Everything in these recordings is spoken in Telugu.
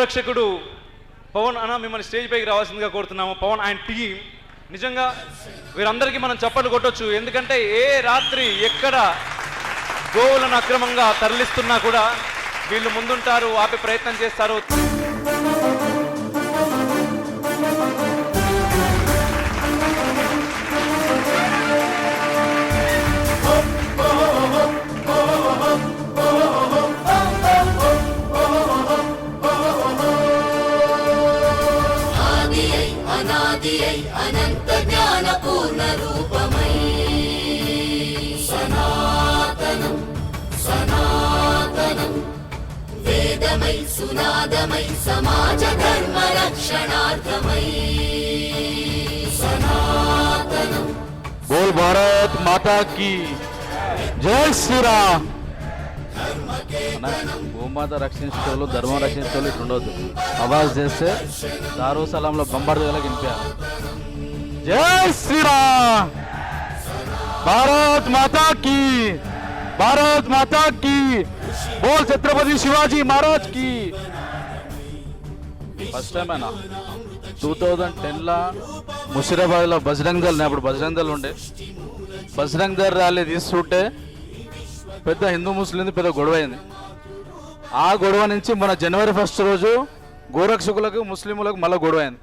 రక్షకుడు పవన్ అన్న మిమ్మల్ని స్టేజ్ పైకి రావాల్సిందిగా కోరుతున్నాము. Pawan and team. నిజంగా వీరందరికీ మనం చప్పట్లు కొట్టొచ్చు. ఎందుకంటే ఏ రాత్రి ఎక్కడ గోవులను అక్రమంగా తరలిస్తున్నా కూడా వీళ్ళు ముందుంటారు ఆపే ప్రయత్నం చేస్తారు. அநாதியை அனந்த ஞான பூர்ண ரூபமை சனாதனம் சனாதனம் வேதமை சுனாதமை சமாஜ தர்ம ரக்ஷணார்த்தமை சனாதனம் बोल भारत माता की जय श्री राम భూమాత రక్షించేవాళ్ళు ధర్మం రక్షించేవాళ్ళు ఇట్లా ఉండొద్దు. అవాజ్ చేస్తే దారుసలంలో బంబార్దులా వినిపించాలి జై శ్రీరా భారత్ మాతా కీ! భారత్ మాతా కీ! బోల్ ఛత్రపతి శివాజీ మహారాజ్ కీ! ఫస్ట్ టైం అయినా. టూ థౌజండ్ టెన్లో ముషిరాబాద్లో బజరంగ్ దళ్ అప్పుడు బజరంగ్ దళ్ ఉండే. బజరంగ్ దళ్ ర్యాలీ తీసుకుంటే పెద్ద హిందూ ముస్లింది పెద్ద గొడవ అయింది ఆ గొడవ నుంచి మన జనవరి ఫస్ట్ రోజు గోరక్షకులకు ముస్లింలకు మళ్ళీ గొడవ అయింది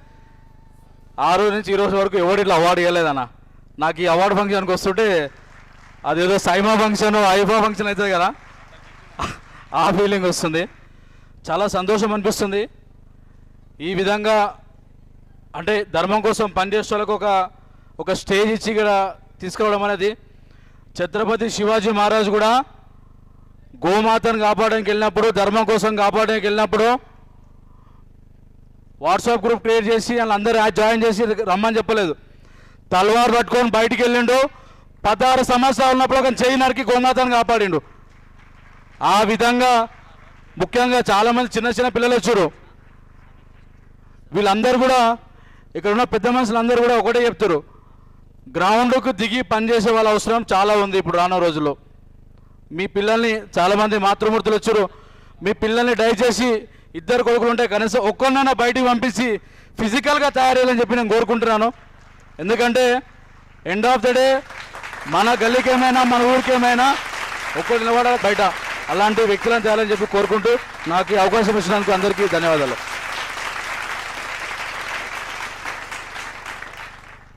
ఆ రోజు నుంచి ఈ రోజు వరకు ఎవరు ఇట్లా అవార్డు ఇవ్వలేదన్న నాకు ఈ అవార్డు ఫంక్షన్కి వస్తుంటే అదేదో సైమా ఫంక్షన్ ఐఫా ఫంక్షన్ అవుతుంది కదా. ఆ ఫీలింగ్ వస్తుంది. చాలా సంతోషం అనిపిస్తుంది. ఈ విధంగా అంటే ధర్మం కోసం పనిచేసే వాళ్ళకు ఒక ఒక స్టేజ్ ఇచ్చి ఇక్కడ తీసుకురావడం అనేది ఛత్రపతి శివాజీ మహారాజ్ కూడా గోమాతను కాపాడడానికి వెళ్ళినప్పుడు ధర్మం కోసం కాపాడడానికి వెళ్ళినప్పుడు వాట్సాప్ గ్రూప్ క్రియేట్ చేసి వాళ్ళందరూ జాయిన్ చేసి రమ్మని చెప్పలేదు. తలవారు పట్టుకొని బయటికి వెళ్ళిండు. పదహారు సంవత్సరాలు ఉన్నప్పుడు ఒక చెయ్యి నరికి గోమాతను కాపాడిండు. ఆ విధంగా ముఖ్యంగా చాలామంది చిన్న చిన్న పిల్లలు వచ్చారు. వీళ్ళందరూ కూడా ఇక్కడ ఉన్న పెద్ద మనుషులందరూ కూడా ఒకటే చెప్తారు. గ్రౌండ్కు దిగి పనిచేసే వాళ్ళ అవసరం చాలా ఉంది ఇప్పుడు రానున్న రోజుల్లో. మీ పిల్లల్ని చాలామంది మాతృమూర్తులు వచ్చారు. మీ పిల్లల్ని దయచేసి ఇద్దరు కొడుకులు ఉంటే కనీసం ఒక్కరినైనా బయటికి పంపించి ఫిజికల్గా తయారయ్యాలని చెప్పి నేను కోరుకుంటున్నాను. ఎందుకంటే ఎండ్ ఆఫ్ ద డే మన గల్లీకి ఏమైనా మన ఊరికి ఏమైనా ఒక్కరు నిలబడాలి బయట. అలాంటి వ్యక్తులను తేయాలని చెప్పి కోరుకుంటూ నాకు అవకాశం ఇచ్చినందుకు అందరికీ ధన్యవాదాలు.